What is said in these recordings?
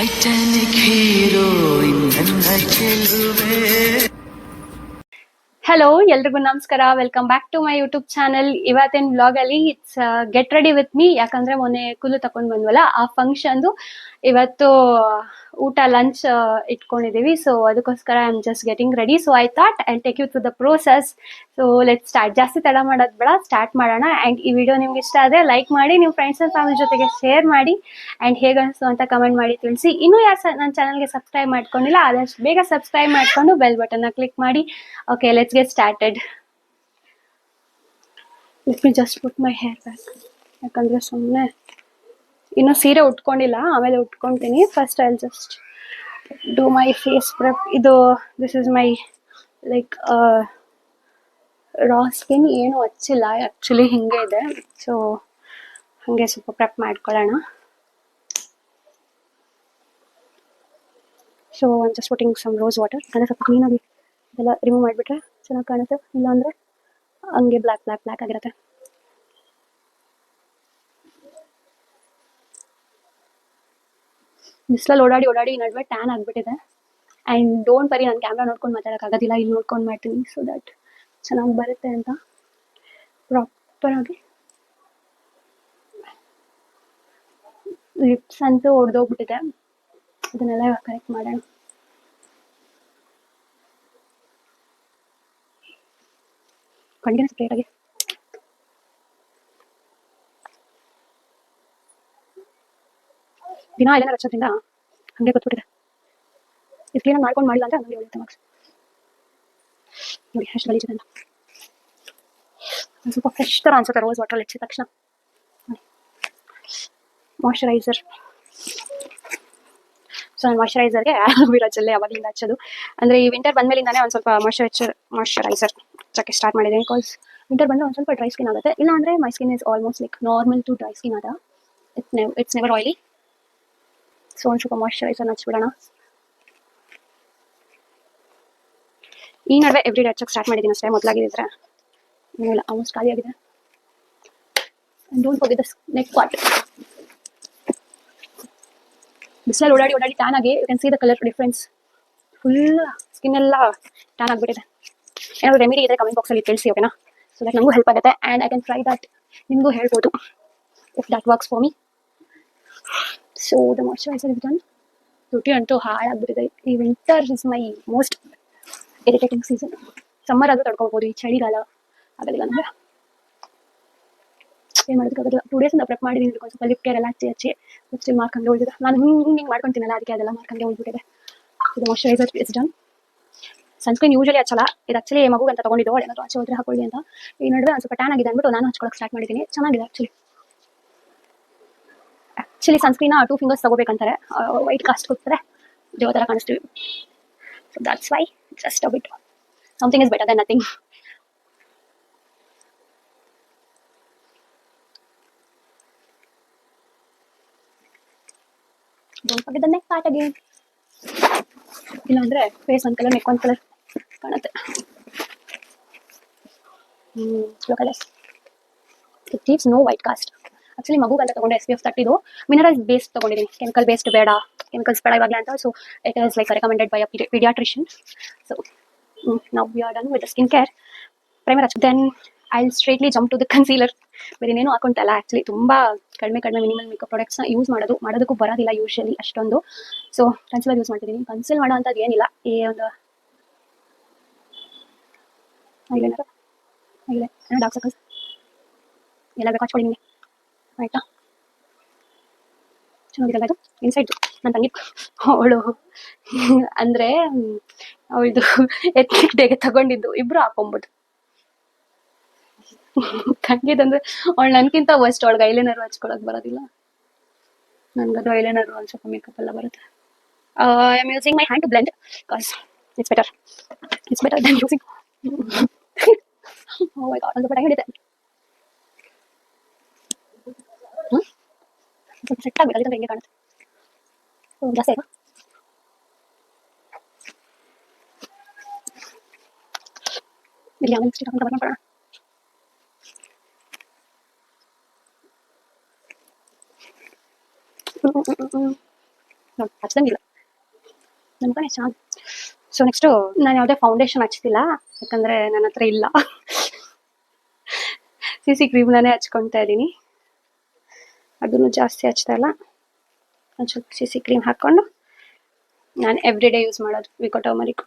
ನನ್ನ ಹಲೋ ಎಲ್ರಿಗೂ ನಮಸ್ಕಾರ. Welcome back to my YouTube channel ಇವತ್ತಿನ ಬ್ಲಾಗ್ ಅಲ್ಲಿ it's get ready with me ಯಾಕಂದ್ರೆ ಮೊನ್ನೆ ಕುಲು ತಕೊಂಡ್ ಬಂದ್ವಲ್ಲ, ಆ ಫಂಕ್ಷನ್ದು ಇವತ್ತು, ಊಟ ಲಂಚ್ ಇಟ್ಕೊಂಡಿದ್ದೀವಿ ಸೊ ಅದಕ್ಕೋಸ್ಕರ I am just getting ready so I thought I take you to the process so let start ಜಾಸ್ತಿ ತಡ ಮಾಡೋದು ಬೇಡ. ಸ್ಟಾರ್ಟ್ ಮಾಡೋಣ. ಆ್ಯಂಡ್ ಈ ವಿಡಿಯೋ ನಿಮ್ಗೆ ಇಷ್ಟ ಆದರೆ ಲೈಕ್ ಮಾಡಿ ನಿಮ್ಮ ಫ್ರೆಂಡ್ಸ್ ಅಂಡ್ ಫ್ಯಾಮಿಲಿ ಜೊತೆಗೆ ಶೇರ್ ಮಾಡಿ. ಆ್ಯಂಡ್ ಹೇಗೆ ಅಂತ ಕಮೆಂಟ್ ಮಾಡಿ ತಿಳಿಸಿ. ಇನ್ನೂ ಯಾರು ನನ್ನ ಚಾನಲ್ಗೆ ಸಬ್ಸ್ಕ್ರೈಬ್ ಮಾಡ್ಕೊಂಡಿಲ್ಲ, ಆದಷ್ಟು ಬೇಗ ಸಬ್ಸ್ಕ್ರೈಬ್ ಮಾಡಿಕೊಂಡು ಬೆಲ್ ಬಟನ್ನ ಕ್ಲಿಕ್ ಮಾಡಿ. Okay let's get started let me just put my hair back ಯಾಕಂದರೆ ಸುಮ್ಮನೆ ಇನ್ನೂ ಸೀರೆ ಉಟ್ಕೊಂಡಿಲ್ಲ, ಆಮೇಲೆ ಉಟ್ಕೊತೀನಿ. First I just do my face prep ಇದು this is my like raw skin ಏನು ಹಚ್ಚಿಲ್ಲ ಆ್ಯಕ್ಚುಲಿ ಹಿಂಗೆ ಇದೆ. ಸೊ ಹಾಗೆ ಸ್ವಲ್ಪ ಪ್ರೆಪ್ ಮಾಡ್ಕೊಳ್ಳೋಣ. So one just putting some rose water ಅಂದರೆ ಸ್ವಲ್ಪ ಕ್ಲೀನಾಗಿ ಇದೆಲ್ಲ ರಿಮೂವ್ ಮಾಡಿಬಿಟ್ರೆ ಚೆನ್ನಾಗಿ ಕಾಣುತ್ತೆ. ಇಲ್ಲಾಂದರೆ ಹಂಗೆ ಬ್ಲ್ಯಾಕ್ ಬ್ಲ್ಯಾಕ್ ಬ್ಲ್ಯಾಕ್ ಆಗಿರುತ್ತೆ. ಬಿಸಿಲಲ್ಲಿ ಓಡಾಡಿ ಓಡಾಡಿ ನಡುವೆ ಟ್ಯಾನ್ ಆಗಿಬಿಟ್ಟಿದೆ. ಆ್ಯಂಡ್ ಡೋಂಟ್ ಬರಿ ನಾನು ಕ್ಯಾಮ್ರಾ ನೋಡ್ಕೊಂಡು ಮಾತಾಡೋಕ್ಕಾಗೋದಿಲ್ಲ, ಇಲ್ಲಿ ನೋಡ್ಕೊಂಡು ಮಾಡ್ತೀನಿ. ಸೊ ದಟ್ ಚೆನ್ನಾಗಿ ಬರುತ್ತೆ ಅಂತ. ಪ್ರಾಪರಾಗಿ ಲಿಪ್ಸ್ ಅಂತೂ ಒಡೆದೋಗ್ಬಿಟ್ಟಿದೆ. ಅದನ್ನೆಲ್ಲ ಇವಾಗ ಕರೆಕ್ಟ್ ಮಾಡೋಣ. ಕಣ್ಣಿಗೆ ಸ್ಟ್ರೇಟಾಗಿ ದಿನ ಎಲ್ಲ ಹಚ್ಚೋದ್ರಿಂದ ಹಂಗೆ ಗೊತ್ಬಿಟ್ಟಿದೆ ಇದು ಕ್ಲೀನಾಗಿ ಮಾಡ್ಕೊಂಡು ಮಾಡಿಲ್ಲ ಅಂದ್ರೆ ಹಂಗೆ ಉಳಿಯುತ್ತೆ ಮಾರ್ಕ್ಸ್. ನೋಡಿ ಎಷ್ಟು ಗಲೀಜಿದೆ ಅಂತ ಸ್ವಲ್ಪ ಫ್ರೆಶ್ ಥರ ಅನ್ಸುತ್ತೆ ರೋಸ್ ವಾಟರ್ ಹೆಚ್ಚಿದ ತಕ್ಷಣ. ಮಾಯ್ಶ್ಚರೈಸರ್ ಸೊ ನಾನು ಮಾಯ್ಶ್ಚರೈಸರ್ಗೆ ಆಲೋವಿರಾ ಜೆಲ್ಲೆ ಹಚ್ಚೋದು. ಅಂದರೆ ಈ ವಿಂಟರ್ ಬಂದಮೇಲಿಂದಾನೇ ಒಂದು ಸ್ವಲ್ಪ ಮಾಯ್ಶ್ಚರೈಸರ್ ಮಾಯ್ಶ್ಚರೈಸರ್ ಹಚ್ಚಕ್ಕೆ ಸ್ಟಾರ್ಟ್ ಮಾಡಿದ್ದೀನಿ ಬಿಕಾಸ್ ವಿಂಟರ್ ಬಂದರೆ ಒಂದು ಸ್ವಲ್ಪ ಡ್ರೈ ಸ್ಕಿನ್ ಆಗುತ್ತೆ. ಇಲ್ಲ ಅಂದರೆ my skin is almost like normal to dry skin ಅದ it's never it's never oily so sugar ಸ್ವಲ್ಪ ಮಾಯ್ಶ್ಚರೈಸರ್ ಹಚ್ಬಿಡೋಣ ಈ ನಡುವೆ ಎವ್ರಿ ಡೇ ಹಚ್ಚಕ್ಕೆ ಸ್ಟಾರ್ಟ್ ಮಾಡಿದ್ದೀನಿ ಅಷ್ಟೇ ಮೊದಲಾಗಿದ್ದರೆ ಇಲ್ಲ ಆಲ್ಮೋಸ್ಟ್ ಖಾಲಿ ಆಗಿದೆ. Don't forget the neck part ಬಿಸಿಲಲ್ಲಿ ಓಡಾಡಿ ಓಡಾಡಿ ಟ್ಯಾನ್ ಆಗಿ you can see the colour difference full skin ಎಲ್ಲ ಟ್ಯಾನ್ ಆಗಿಬಿಟ್ಟಿದೆ. ಏನಾದ್ರು ರೆಮಿಡಿ ಇದ್ರೆ ಕಮೆಂಟ್ ಬಾಕ್ಸಲ್ಲಿ ತಿಳಿಸಿ ಓಕೆನಾ ಸೊ ದಟ್ ನನಗೂ ಹೆಲ್ಪ್ ಆಗುತ್ತೆ. And I can try that ನಿಮಗೂ ಹೇಳ್ಬೋದು. If that works for me so the moisturiser done ತುಟಿ ಅಂತೂ ಹಾಳಾಗ್ಬಿಟ್ಟಿದೆ ಈ winter is my most irritating season summer ಆದರೂ ತಡ್ಕೊಬೋದು, ಈ ಚಳಿಗಾಲ ಆಗಲಿಲ್ಲ ಅಂದ್ರೆ. ಏನು ಮಾಡೋದಕ್ಕಾಗಲ್ಲ. ಟೂ ಡೇಸಿಂದ ಪ್ರೆಪ್ ಮಾಡಿದ್ದೀನಿ ಒಂದು ಸ್ವಲ್ಪ ಲಿಪ್ ಕೇರ್ ಎಲ್ಲ ಹಚ್ಚಿ ಹಚ್ಚಿ ಲಿಪ್ಸ್ಟಿಕ್ ಹಂಗೆ ಉಳಿದಿದೆ. ನಾನು ಹಿಂಗೆ ಹಿಂಗೆ ಮಾಡ್ಕೊತೀನಲ್ಲ, ಅದಕ್ಕೆ ಅದೆಲ್ಲ ಮಾರ್ಕ್ ಹಂಗೆ ಇದು moisturiser is done sunscreen usually ಹಚ್ಚಲ್ಲ. ಇದು ಆಕ್ಚುಲಿ ಮಗು ಅಂತ ತಗೊಂಡಿದ್ದು ಒಳ್ಳೆ ಆಚೆ ಹೋದ್ರೆ ಹಾಕೊಳ್ಳಿ ಅಂತ. ಈ ನಡುವೆ ಒಂದು ಸ್ವಲ್ಪ ಟ್ಯಾನ್ ಆಗಿದೆ ಅಂದ್ಬಿಟ್ಟು ನಾನು ಹಚ್ಕೊಳಕ್ಕೆ ಸ್ಟಾರ್ಟ್ ಮಾಡಿದ್ದೀನಿ. ಚೆನ್ನಾಗಿದೆ actually actually sunscreen two fingers ತಗೋಬೇಕಂತಾರೆ. White cast ಕೊಡ್ತಾರೆ ದೇವ ಥರ ಕಾಣಿಸ್ತೀವಿ so that's why just a bit something is better than nothing don't forget the neck part again ಇಲ್ಲಾಂದ್ರೆ ಫೇಸ್ ಒಂದು ಕಲರ್ ನೆಕ್ ಒಂದು ಕಲರ್ ಕಾಣುತ್ತೆ. ಹ್ಮ್ localise it leaves no white cast actually ಮಗು ಅಂತ ತಗೊಂಡೆ ಎಸ್ ಪಿ ಎಫ್ ತರ್ಟಿದು mineral based ತಗೊಂಡಿದ್ದೀನಿ chemical based ಬೇಡ ಕೆಮಿಕಲ್ಸ್ ಬೇಡ ಇವಾಗಲೇ ಅಂತ. So it is like recommended by a so ನಾವು we are done with skin care primer ಹಚ್ಚು then I straightly jump to the concealer ಬೇರೆ ಏನೇನು ಹಾಕೊಂತಲ್ಲ ಆ್ಯಕ್ಚುಲಿ ತುಂಬ ಕಡಿಮೆ ಕಡಿಮೆ ಮಿನಿಮಲ್ ಮೇಕಪ್ ಪ್ರಾಡಕ್ಟ್ಸ್ನ ಯೂಸ್ ಮಾಡೋದು. ಮಾಡೋದಕ್ಕೂ ಬರೋದಿಲ್ಲ ಯೂಶಲಿ ಅಷ್ಟೊಂದು. ಸೊ ಕನ್ಸಿಲರ್ ಯೂಸ್ ಮಾಡ್ತಿದ್ದೀನಿ ಕನ್ಸಿಲ್ ಮಾಡೋ ಅಂಥದ್ದು ಏನಿಲ್ಲ. ಈ ಒಂದು ಡಾಕ್ಟರ್ ಎಲ್ಲ ಬೇಕು? ನಿಮಗೆ. ಆಯಿತಾ? ಚೆನ್ನಾಗಿರಲ್ಲ ಅದು ಇನ್ಸೈಡ್ ನನ್ನ ತಂಗಿ ಅವಳು ಅಂದರೆ ಅವಳದು ಎತ್ನಿಕ್ ಡೇಗೆ ತಗೊಂಡಿದ್ದು ಇಬ್ರು ಹಾಕೊಂಬೋದು. ತಂಗಿದಂದ್ರೆ ಅವಳು ನನ್ಗಿಂತ ವಸ್ಟ್ ಅವಳಿಗೆ ಐಲೈನರು ಹಚ್ಕೊಳಕ್ ಬರೋದಿಲ್ಲ. ನನ್ಗದು ಐಲೈನರು ಒಂದು ಸ್ವಲ್ಪ ಮೇಕಪ್ ಎಲ್ಲ ಬರುತ್ತೆ. I am using my hand to blend because it's better it's better than using oh my god ಒಂದು ಸ್ವಲ್ಪ ಟೈಮ್ ಸೆಟ್ ಆಗಬೇಕು ಅದಕ್ಕೆ ಹೆಂಗೆ ಕಾಣುತ್ತೆ ಹ್ಮ್, ಜಾಸ್ತಿ ಆಯ್ತಾ ಇಲ್ಲಿ ಆಮೇಲೆ ಲಿಪ್ಸ್ಟಿಕ್ ಹಾಕೊಂಡು ಕವರ್ ಮಾಡೋಣ ಹ್ಮ್, ಹ್ಮ್, ಹ್ಮ್, ಹ್ಮ್. ನೋಡಿ ಹಚ್ದಂಗಿಲ್ಲ ನಮ್ಮ ಕಡೆ ಚೆನ್ನಾಗಿ ಸೊ ನೆಕ್ಸ್ಟು ನಾನು ಯಾವುದೇ ಫೌಂಡೇಶನ್ ಹಚ್ತಿಲ್ಲ ಯಾಕಂದರೆ ನನ್ನ ಹತ್ರ ಇಲ್ಲ ಸಿ ಸಿ ಕ್ರೀಮ್ನೇ ಹಚ್ಕೊತಾ ಇದ್ದೀನಿ ಅದನ್ನು ಜಾಸ್ತಿ ಹಚ್ತಾ ಇಲ್ಲ ಒಂದು ಸ್ವಲ್ಪ ಸಿ ಸಿ ಕ್ರೀಮ್ ಹಾಕ್ಕೊಂಡು ನಾನು ಎವ್ರಿ ಡೇ ಯೂಸ್ ಮಾಡೋದು ವಿಕೋ ಟರ್ಮರಿಕ್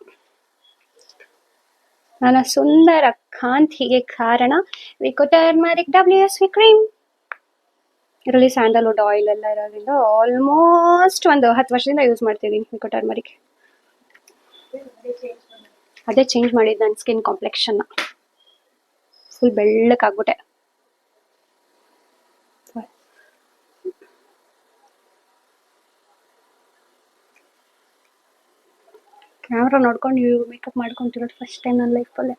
ನನ್ನ ಸುಂದರ ಕಾಂತಿಗೆ ಕಾರಣ Vicco turmeric W S V cream ಇದರಲ್ಲಿ ಸ್ಯಾಂಡಲ್ವುಡ್ ಆಯಿಲ್ ಎಲ್ಲ ಇರೋದ್ರಿಂದ ಆಲ್ಮೋಸ್ಟ್ ಒಂದು ಹತ್ತು ವರ್ಷದಿಂದ ಯೂಸ್ ಮಾಡ್ತಿದ್ದೀನಿ ವಿಕೋ ಟರ್ಮರಿಕ್ ಅದೇ ಚೇಂಜ್ ಮಾಡಿದ್ದು ನನ್ನ ಸ್ಕಿನ್ ಕಾಂಪ್ಲೆಕ್ಷನ್ನ ಫುಲ್ ಬೆಳ್ಳಕ್ಕಾಗ್ಬಿಟ್ಟೆ ಕ್ಯಾಮ್ರಾ ನೋಡ್ಕೊಂಡು ನೀವು ಮೇಕಪ್ ಮಾಡ್ಕೊಂತಿರೋದು ಫಸ್ಟ್ ಟೈಮ್ ನನ್ನ ಲೈಫಲ್ಲೇ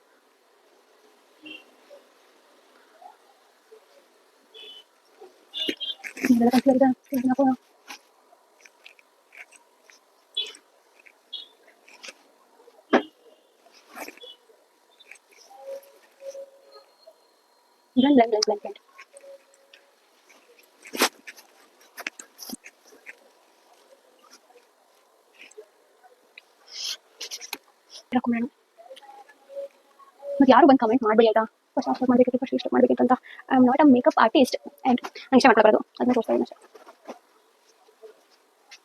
blend, blend, blend, blend, blend. ಹಾಕೊಂಡ್ಬಿಡೋಣ ಮತ್ತೆ ಯಾರು ಬಂದು ಕಮೆಂಟ್ ಮಾಡಬೇಡಿ ಆಯ್ತಾ ಫಸ್ಟ್ ಅಪ್ಲೋಡ್ ಮಾಡಬೇಕಿತ್ತು ಫಸ್ಟ್ ಇಷ್ಟ ಮಾಡಬೇಕಿತ್ತು ಅಂತ I am not a makeup artist and ನಂಗೆ ಇಷ್ಟ ಮಾಡ್ಕೊಳ್ಳೋದು ಅದನ್ನ ತೋರಿಸ್ತಾ ಇದ್ದೀನಿ ಅಷ್ಟೇ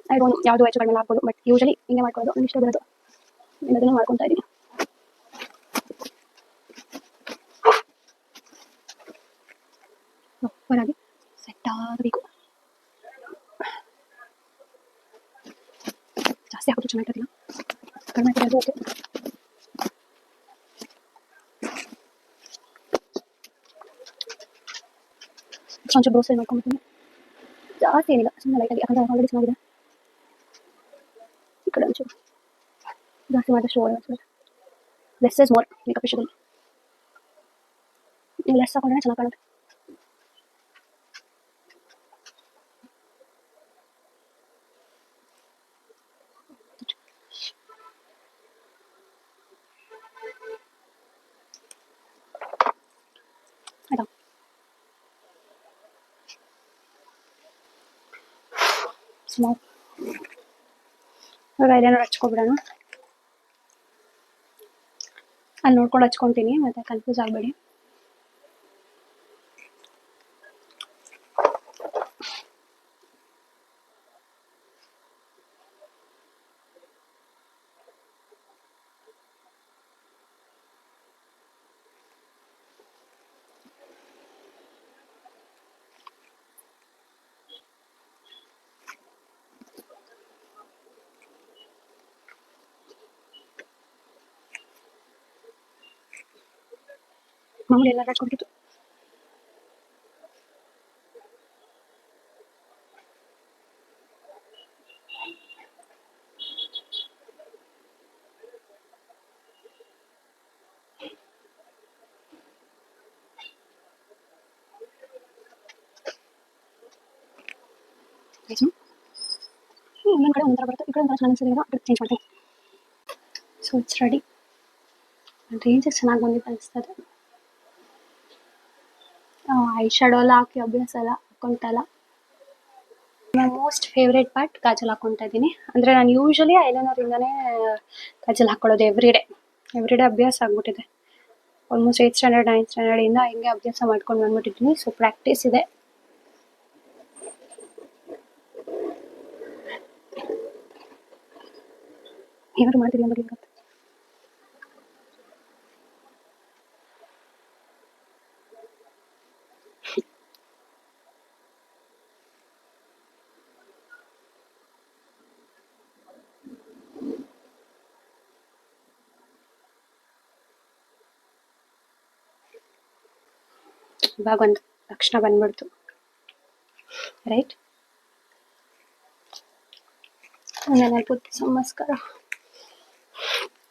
ಐ ಡೋಂಟ್ ಯಾವುದು ಹೆಚ್ಚು ಕಡಿಮೆ ಆಗ್ಬೋದು ಬಟ್ ಯೂಶಲಿ ಹಿಂಗೆ ಮಾಡ್ಕೊಳ್ಳೋದು ನಂಗೆ ಇಷ್ಟ ಬರೋದು ನಾನು ಅದನ್ನು ಮಾಡ್ಕೊತಾ ಇದ್ದೀನಿ ಪ್ರಾಪರಾಗಿ ಸೆಟ್ ಆಗಬೇಕು ಜಾಸ್ತಿ ಹಾಕೋದು ಚೆನ್ನಾಗಿರಲಿಲ್ಲ ಕಡಿಮೆ ಹಾಕಿರೋದು ಓಕೆ ಒಂಚೂರು ಬ್ರೋಸಲ್ಲಿ ಮಾಡ್ಕೊಂಡ್ಬಿಡ್ತೀನಿ ಜಾಸ್ತಿ ಏನಿಲ್ಲ ಸುಮ್ಮನೆ ಲೈಟಾಗಿ ಯಾಕಂದರೆ ಆಲ್ರೆಡಿ ಚೆನ್ನಾಗಿದೆ ಈ ಕಡೆ ಒಂಚೂರು ಜಾಸ್ತಿ ಮಾಡಿದಷ್ಟು ಒಳ್ಳೆ ಲೆಸ್ ಇಸ್ ಮೋರ್ ಮೇಕಪ್ ವಿಷಯದಲ್ಲಿ ನೀವು ಲೆಸ್ ಹಾಕೊಂಡ್ರೆ ಚೆನ್ನಾಗಿ ಕಾಣುತ್ತೆ ಆಯ್ತಾ ಸ್ಮಾಲ್ ಇವಾಗ ಐಲೈನರ್ ಹಚ್ಕೊಬಿಡೋಣ. ಅಲ್ಲಿ ನೋಡ್ಕೊಂಡು ಹಚ್ಕೊತೀನಿ ಮತ್ತೆ ಕನ್ಫ್ಯೂಸ್ ಆಗಬೇಡಿ. ಮಾಮೂಲಿ ಎಲ್ಲ ಹಚ್ಕೊಬಿಟ್ಟಿತ್ತು ಒಂದೊಂದು ಕಡೆ ಒಂಥರ ಬರುತ್ತೆ ಈ ಕಡೆ ಒಂಥರ ಚೆನ್ನಾಗಿ ಅನ್ಸಿದ್ರೆ ಚೇಂಜ್ ಮಾಡ್ತೀನಿ ಸೊ ಇಟ್ಸ್ ರೆಡಿ ರೇಂಜ್ ಚೆನ್ನಾಗಿ ಬಂದಿತ್ತು ಅನಿಸ್ತದೆ ಐ ಶಾಡೋ ಎಲ್ಲ ಹಾಕಿ ಅಭ್ಯಾಸ ಎಲ್ಲ ಹಾಕೊಂತಲ್ಲ ನನ್ನ ಮೋಸ್ಟ್ ಫೇವ್ರೇಟ್ ಪಾರ್ಟ್ ಕಾಜಲ್ ಹಾಕೊತಾ ಇದ್ದೀನಿ. ಅಂದರೆ ನಾನು ಯೂಶ್ವಲಿ ಐಲೈನರಿಂದನೇ ಕಾಜಲ್ ಹಾಕೊಳ್ಳೋದು ಎವ್ರಿ ಡೇ ಎವ್ರಿ ಡೇ ಅಭ್ಯಾಸ ಆಗ್ಬಿಟ್ಟಿದೆ. ಆಲ್ಮೋಸ್ಟ್ ಏಯ್ತ್ ಸ್ಟ್ಯಾಂಡರ್ಡ್ ನೈನ್ತ್ ಸ್ಟ್ಯಾಂಡರ್ಡಿಂದ ಹಿಂಗೆ ಅಭ್ಯಾಸ ಮಾಡ್ಕೊಂಡು ಬಂದ್ಬಿಟ್ಟಿದ್ದೀನಿ. ಸೊ ಪ್ರಾಕ್ಟೀಸ್ ಇದೆ. ಏನಾದ್ರು ಮಾಡ್ತೀನಿ ಅಂತ ಇವಾಗ ಒಂದು ತಕ್ಷಣ ಬಂದ್ಬಿಡ್ತು right And I put some mascara.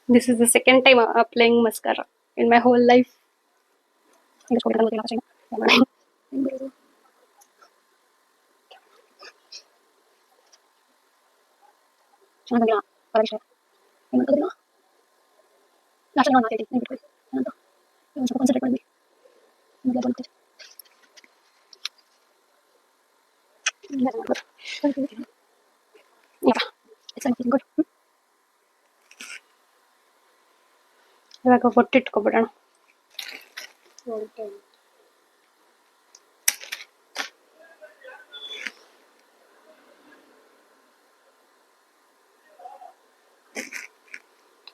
This is the second time I'm applying mascara in my whole life. English ko lang kasi. Ano ba Para ba? Ano ba? Good ಇವಾಗ ಒಟ್ಟಿಟ್ಕೊಬಿಡೋಣ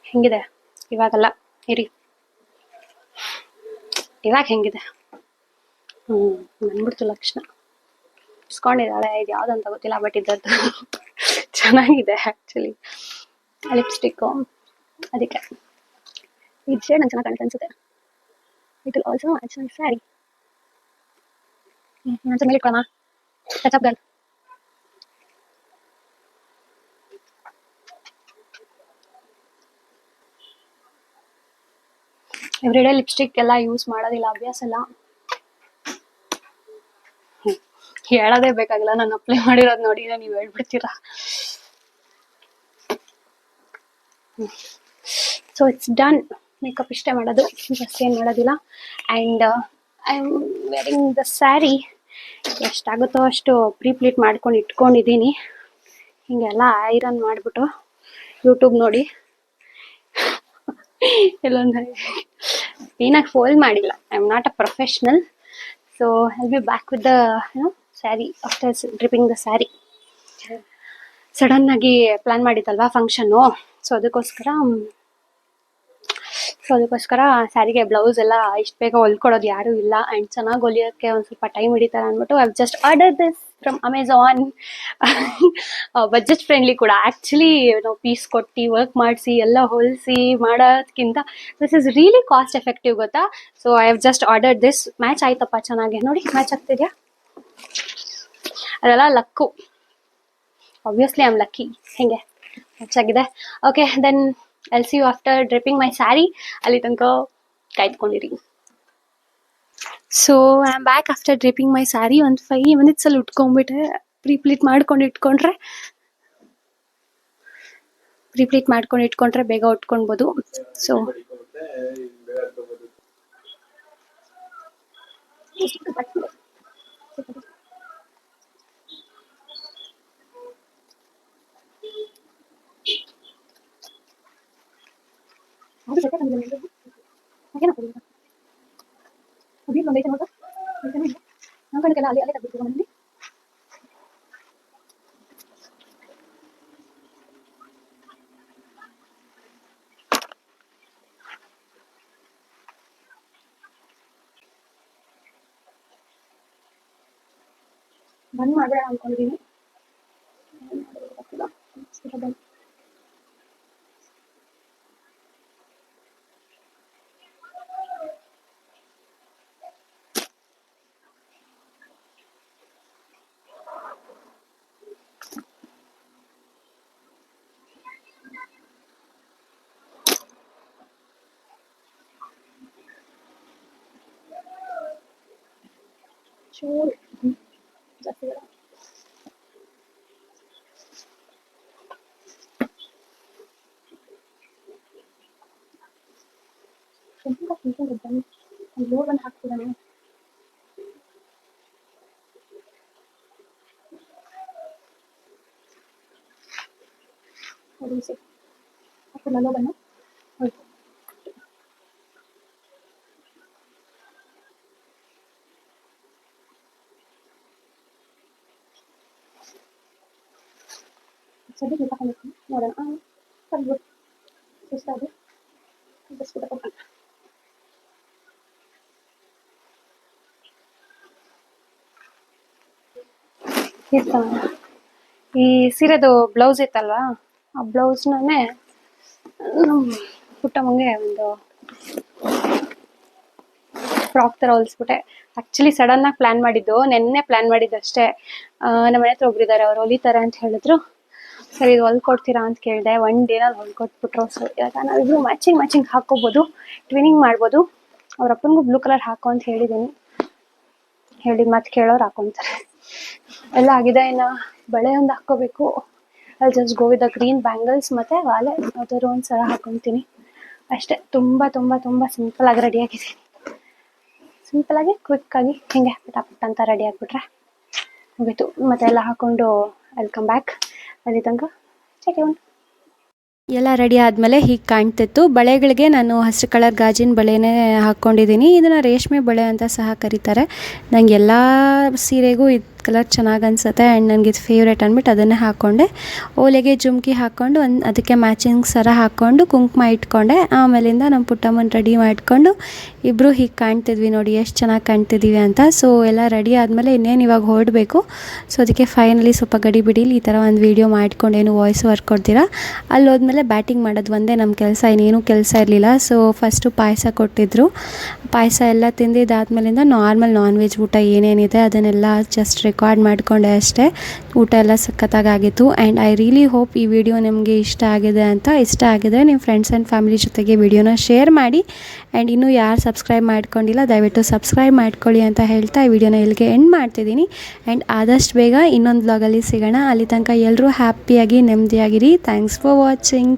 ಹೆಂಗಿದೆ ಇವಾಗಲ್ಲ ಇರಿ ಇವಾಗ ಹೆಂಗಿದೆ ಹ್ಮ್ ಬಂದ್ಬಿಡ್ತು ಲಕ್ಷಣ ಇಸ್ಕೊಂಡಿದ್ದಾಳೆ ಇದು ಯಾವ್ದಂತ ಗೊತ್ತಿಲ್ಲ ಬಟ್ ಇದ್ದದ್ದು ಚೆನ್ನಾಗಿದೆ ಆಕ್ಚುಲಿ ಲಿಪ್ಸ್ಟಿಕ್ಕು ಅದಕ್ಕೆ. ಇದು ಶೇಡ್ ನಂಗೆ ಚೆನ್ನಾಗಿ ಕಾಣುತ್ತೆ ಅನ್ಸುತ್ತೆ it will also match my sari ಇನ್ನೊಂದ್ಸಲ ಮೇಲೆ ಇಟ್ಕೊಳ್ಳೋಣ touch up girl everyday lipstick ಎಲ್ಲ ಯೂಸ್ ಮಾಡೋದಿಲ್ಲ, ಅಭ್ಯಾಸ ಎಲ್ಲ ಹೇಳೋದೇ ಬೇಕಾಗಿಲ್ಲ. ನಾನು ಅಪ್ಲೈ ಮಾಡಿರೋದು ನೋಡಿ ನೀವು ಹೇಳ್ಬಿಡ್ತೀರಾ? ಸೊ ಇಟ್ಸ್ ಡನ್ ಮೇಕಪ್ ಇಷ್ಟೇ ಮಾಡೋದು. ಜಾಸ್ತಿ ಏನು ಮಾಡೋದಿಲ್ಲ. And I am wearing the sari ಎಷ್ಟಾಗುತ್ತೋ ಅಷ್ಟು ಪ್ರೀಪ್ಲೀಟ್ ಮಾಡ್ಕೊಂಡು ಇಟ್ಕೊಂಡಿದ್ದೀನಿ. ಹೀಗೆಲ್ಲ ಐರನ್ ಮಾಡಿಬಿಟ್ಟು ಯೂಟ್ಯೂಬ್ ನೋಡಿ. ಇಲ್ಲೊಂದು ಏನಾಗಿ ಫೋಲ್ಡ್ ಮಾಡಿಲ್ಲ. I am not a professional so I'll be back with the sari after draping the sari sudden ಆಗಿ ಪ್ಲಾನ್ ಮಾಡಿದ್ದಲ್ವಾ ಫಂಕ್ಷನ್ನು ಸೊ ಅದಕ್ಕೋಸ್ಕರ ಸೊ ಅದಕ್ಕೋಸ್ಕರ ಸ್ಯಾರಿಗೆ ಬ್ಲೌಸ್ ಎಲ್ಲ ಇಷ್ಟು ಬೇಗ ಹೊಲ್ಕೊಡೋದು ಯಾರೂ ಇಲ್ಲ. ಆ್ಯಂಡ್ ಚೆನ್ನಾಗಿ ಹೊಲಿಯೋಕ್ಕೆ ಒಂದು ಸ್ವಲ್ಪ ಟೈಮ್ ಹಿಡಿತಾರೆ ಅಂದ್ಬಿಟ್ಟು I just order this from Amazon budget friendly ಕೂಡ. ಆ್ಯಕ್ಚುಲಿ ನಾವು ಪೀಸ್ ಕೊಟ್ಟು ವರ್ಕ್ ಮಾಡಿಸಿ, ಎಲ್ಲ ಹೊಲಿಸಿ ಮಾಡೋದಕ್ಕಿಂತ this is really cost effective ಗೊತ್ತಾ? So I have just order this match ಆಯ್ತಪ್ಪ ಚೆನ್ನಾಗಿ. ನೋಡಿ ಮ್ಯಾಚ್ ಆಗ್ತಿದ್ಯಾ? ಅದೆಲ್ಲ ಲಕ್ಕು. ಆಬ್ವಿಯಸ್ಲಿ ಆಮ್ ಲಕ್ಕಿ ಹಿಂಗೆ? ಹೆಚ್ಚಾಗಿದೆ. Okay then I'll see you after draping my sari ಅಲ್ಲಿ ತನಕ ಕಾಯ್ದುಕೊಂಡಿರಿ. So I am back after draping my sari ಒಂದು ಫೈವ್ ಮಿನಿಟ್ಸ್ ಅಲ್ಲಿ ಉಟ್ಕೊಂಡ್ಬಿಟ್ಟೆ ಪ್ರೀಪ್ಲೀಟ್ ಮಾಡ್ಕೊಂಡು ಇಟ್ಕೊಂಡ್ರೆ ಪ್ರೀಪ್ಲೀಟ್ ಮಾಡ್ಕೊಂಡು ಇಟ್ಕೊಂಡ್ರೆ ಬೇಗ ಉಟ್ಕೊಳ್ಬೋದು. ಸೊ ಅಲ್ಲಿ ಅಲ್ಲೇ ತೆಗ್ದಿದ್ದೀರಾ ಮನೇಲಿ ಬಂದ್ ಮಾಡ್ಬೇಡ ಅನ್ಕೊಂಡಿದೀನಿ ಚೂರು ಹ್ಮ್. ಜಾಸ್ತಿ ಬೇಡ ಕೆಂಪು ಕೆಂಪು ಇದ್ದಾನೆ ಅಲ್ಲಿ ಲೋಡ್ ಬಂದು ಹಾಕ್ತಿದ್ದಾನೆ ನೋಡಿ ಸಿ ಹಾಕಿಲ್ಲ ಲೋ ಸುಸ್ತಾಗಿ ಬಿಸ್ಬಿಟ್ಟು ಕೊಡೋಣ ಇತ್ತ ಈ ಸೀರೆದು ಬ್ಲೌಸ್ ಇತ್ತಲ್ವಾ? ಆ ಬ್ಲೌಸ್ನೇ ಮಂಗೆ ಒಂದು ಫ್ರಾಕ್ ಥರ ಹೊಲಿಸ್ಬಿಟ್ಟೆ. ಆ್ಯಕ್ಚುಲಿ ಸಡನ್ನಾಗಿ ಪ್ಲ್ಯಾನ್ ಮಾಡಿದ್ದು, ನೆನ್ನೆ ಪ್ಲ್ಯಾನ್ ಮಾಡಿದ್ದು ಅಷ್ಟೇ. ನಮ್ಮ ಮನೆ ಹತ್ರ ಒಬ್ರಿದ್ದಾರೆ ಅವ್ರು ಹೊಲಿತಾರೆ ಅಂತ ಹೇಳಿದ್ರು. ಸರಿ, ಇದು ಹೊಲ್ಕೊಡ್ತೀರಾ ಅಂತ ಕೇಳಿದೆ ಒನ್ ಡೇನಲ್ಲಿ ಹೊಲ್ಕೊಟ್ಬಿಟ್ರು ಸೊ ಇವಾಗ ನಾವಿಬ್ರು ಮ್ಯಾಚಿಂಗ್ ಮ್ಯಾಚಿಂಗ್ ಹಾಕ್ಕೋಬೋದು ಟ್ವಿನಿಂಗ್ ಮಾಡ್ಬೋದು. ಅವ್ರ ಅಪ್ಪನಿಗೂ ಬ್ಲೂ ಕಲರ್ ಹಾಕೋ ಅಂತ ಹೇಳಿದ್ದೀನಿ ಹೇಳಿ ಮತ್ತೆ ಕೇಳೋರು ಹಾಕೊಂತಾರೆ. ಎಲ್ಲ ಆಗಿದೆ ಇನ್ನು, ಬಳೆ ಒಂದು ಹಾಕೋಬೇಕು ಅಲ್ಲಿ ಜಸ್ಟ್ ಗೋವಿದ ಗ್ರೀನ್ ಬ್ಯಾಂಗಲ್ಸ್ ಮತ್ತು ವಾಲೆ ಯಾವ್ದಾದ್ರು ಒಂದು ಸಲ ಹಾಕೊತೀನಿ. ಅಷ್ಟೇ, ತುಂಬ ತುಂಬ ತುಂಬ ಸಿಂಪಲ್ ಆಗಿ ರೆಡಿ ಆಗಿದ್ದೀನಿ ಸಿಂಪಲ್ ಆಗಿ ಕ್ವಿಕ್ ಆಗಿ ಹಿಂಗೆ ಪಟಾಪಟ್ ಅಂತ ರೆಡಿ ಆಗಿಬಿಟ್ರೆ ಮುಗೀತು. ಮತ್ತೆ ಎಲ್ಲ ಹಾಕೊಂಡು ವೆಲ್ಕಮ್ ಬ್ಯಾಕ್ ಅಲ್ಲಿ ಒಂದು ಎಲ್ಲ ರೆಡಿ ಆದಮೇಲೆ ಹೀಗೆ ಕಾಣ್ತಿತ್ತು. ಬಳೆಗಳಿಗೆ ನಾನು ಹಸಿರು ಕಲರ್ ಗಾಜಿನ ಬಳೆನೇ ಹಾಕ್ಕೊಂಡಿದ್ದೀನಿ ಇದನ್ನು ರೇಷ್ಮೆ ಬಳೆ ಅಂತ ಸಹ ಕರೀತಾರೆ. ನಂಗೆ ಎಲ್ಲ ಸೀರೆಗೂ ಇದು ಕಲರ್ ಚೆನ್ನಾಗಿ ಅನಿಸುತ್ತೆ ಆ್ಯಂಡ್ ನನಗೆ ಇದು ಫೇವ್ರೇಟ್ ಅಂದ್ಬಿಟ್ಟು ಅದನ್ನೇ ಹಾಕ್ಕೊಂಡೆ ಓಲೆಗೆ ಜುಮ್ಕಿ ಹಾಕ್ಕೊಂಡು ಒಂದು ಅದಕ್ಕೆ ಮ್ಯಾಚಿಂಗ್ ಸರ ಹಾಕ್ಕೊಂಡು ಕುಂಕುಮ ಇಟ್ಕೊಂಡೆ. ಆಮೇಲಿಂದ ನಮ್ಮ ಪುಟ್ಟಮ್ಮನ ರೆಡಿ ಮಾಡಿಕೊಂಡು ಇಬ್ಬರು ಹೀಗೆ ಕಾಣ್ತಿದ್ವಿ ನೋಡಿ, ಎಷ್ಟು ಚೆನ್ನಾಗಿ ಕಾಣ್ತಿದ್ದೀವಿ ಅಂತ. ಸೊ ಎಲ್ಲ ರೆಡಿ ಆದಮೇಲೆ ಇನ್ನೇನು ಇವಾಗ ಹೊರಡಬೇಕು. ಸೊ ಅದಕ್ಕೆ ಫೈನಲಿ ಸ್ವಲ್ಪ ಗಡಿ ಬಿಡಿಲಿ ಈ ಥರ ಒಂದು ವೀಡಿಯೋ ಮಾಡ್ಕೊಂಡು ಏನು ವಾಯ್ಸ್ ವರ್ಕ್ ಕೊಡ್ತೀರಾ? ಅಲ್ಲಿ ಹೋದ್ಮೇಲೆ ಬ್ಯಾಟಿಂಗ್ ಮಾಡೋದು ಒಂದೇ ನಮ್ಮ ಕೆಲಸ, ಇನ್ನೇನು ಕೆಲಸ ಇರಲಿಲ್ಲ. ಸೊ ಫಸ್ಟು ಪಾಯಸ ಕೊಟ್ಟಿದ್ದರು ಪಾಯಸ ಎಲ್ಲ ತಿಂದಿದ್ದಾದ್ಮೇಲಿಂದ ನಾರ್ಮಲ್ ನಾನ್ ವೆಜ್ ಊಟ ಏನೇನಿದೆ ಅದನ್ನೆಲ್ಲ ಜಸ್ಟ್ ರೆಕಾರ್ಡ್ ಮಾಡಿಕೊಂಡೆ ಅಷ್ಟೇ. ಊಟ ಎಲ್ಲ ಸಖತ್ತಾಗಿತ್ತು ಆ್ಯಂಡ್ ಐ ರಿಯಲಿ ಹೋಪ್ ಈ ವಿಡಿಯೋ ನಿಮಗೆ ಇಷ್ಟ ಆಗಿದೆ ಅಂತ. ಇಷ್ಟ ಆಗಿದೆ ನಿಮ್ಮ ಫ್ರೆಂಡ್ಸ್ ಆ್ಯಂಡ್ ಫ್ಯಾಮಿಲಿ ಜೊತೆಗೆ ವಿಡಿಯೋನ ಶೇರ್ ಮಾಡಿ. ಆ್ಯಂಡ್ ಇನ್ನೂ ಯಾರು ಸಬ್ಸ್ಕ್ರೈಬ್ ಮಾಡ್ಕೊಂಡಿಲ್ಲ, ದಯವಿಟ್ಟು ಸಬ್ಸ್ಕ್ರೈಬ್ ಮಾಡ್ಕೊಳ್ಳಿ ಅಂತ ಹೇಳ್ತಾ ಈ ವಿಡಿಯೋನ ಇಲ್ಲಿಗೆ ಎಂಡ್ ಮಾಡ್ತಿದ್ದೀನಿ. ಆ್ಯಂಡ್ ಆದಷ್ಟು ಬೇಗ ಇನ್ನೊಂದು ಬ್ಲಾಗಲ್ಲಿ ಸಿಗೋಣ. ಅಲ್ಲಿ ತನಕ ಎಲ್ಲರೂ ಹ್ಯಾಪಿಯಾಗಿ ನೆಮ್ಮದಿಯಾಗಿರಿ. Thanks for watching